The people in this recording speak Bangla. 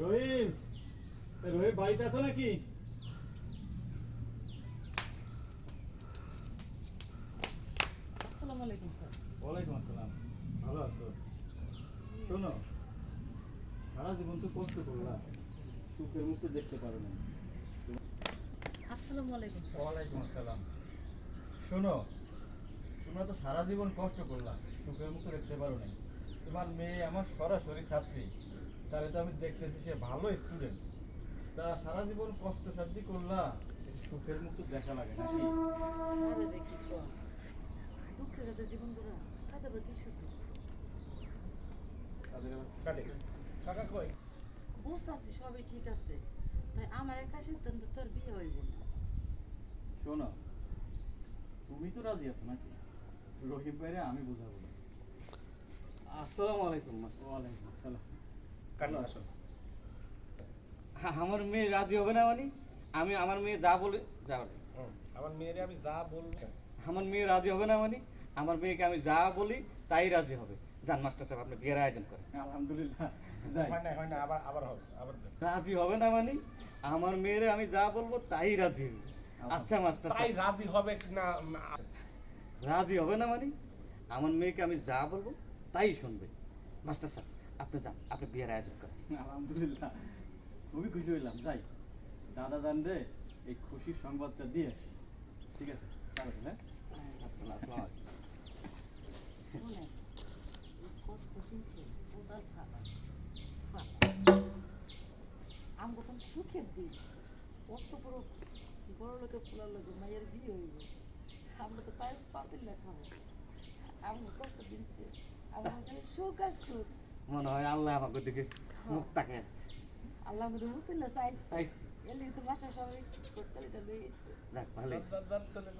রহিম রহিম বাড়িতে আছো নাকি? আসসালামু আলাইকুম স্যার। ওয়ালাইকুম আসসালাম ভালো আছো? শোনো সারা জীবন তো কষ্ট করলাম সুখের মুখ দেখতে পারো না। আসসালামু আলাইকুম স্যার। ওয়ালাইকুম আসসালাম। শোনো তোমরা তো সারা জীবন কষ্ট করলাম সুখের মুখ দেখতে পারো না তোমার মেয়ে আমার সরাসরি ছাত্রী। তাহলে তো আমি দেখতেছি সে ভালো স্টুডেন্ট তা সারা জীবন কষ্ট সাধ্য করলা সুখের মুখ তো দেখা লাগে নাকি? স্যারে যে কি কর দুঃখে? জীবন কাটে। কাকা কই? বুঝতে সবই ঠিক আছে। তাই আমার একা সিদ্ধান্ত তোর বিয়ে হইব না। শোনো তুমি তো রাজি আছো নাকি? রহিম ভাইরে আমি বুঝাবো আসসালামু আলাইকুম মাস্টার। ওয়ালাইকুম আসসালাম। কাটলো আসো হ্যাঁ, আমার মেয়ে রাজি হবে না মানে? আমি আমার মেয়ে যা বলে যা বলে। আমার মেয়েরে আমি যা বলব। আমার মেয়ে রাজি হবে না মানে? আমার মেয়েকে আমি যা বলি তাই রাজি হবে। জান মাস্টার সাহেব আপনি বিয়ের আয়োজন করেন। আলহামদুলিল্লাহ। হয় না হয় না আবার আবার হবে আবার রাজি হবে না মানে? আমার মেয়েরে আমি যা বলব তাই রাজি হবে। আচ্ছা মাস্টার তাই সাহেব। রাজি হবে না না, রাজি হবে না মানে? আমার মেয়েকে আমি যা বলব তাই শুনবে। মাস্টার স্যার আপনি যান আপনি বিয়ের আয়োজন করেন। আলহামদুলিল্লাহ। খুবই খুশি হইলাম যাই। দাদা জান রে এই খুশির সংবাদটা দিয়ে আসি। ঠিক আছে? তাহলে হ্যাঁ? আমগো তো সুখের দিন। কত বড় বড় লোকের পোলার মায়ের বিয়ে হইব। আমরা তো পায়ে পাতিল না খাব আমগো কষ্ট দিন শেষ। আমার সুখ আর সুখ। মনে হয় আল্লাহ আমাকে দিকে মুখ তাকে আছে আল্লাহ মুখ মুতুল্লা চাইছে চাইছে। সাইজ লিগে তো মাস্টার সবাই করতে যাবে যাক ভালো চলে।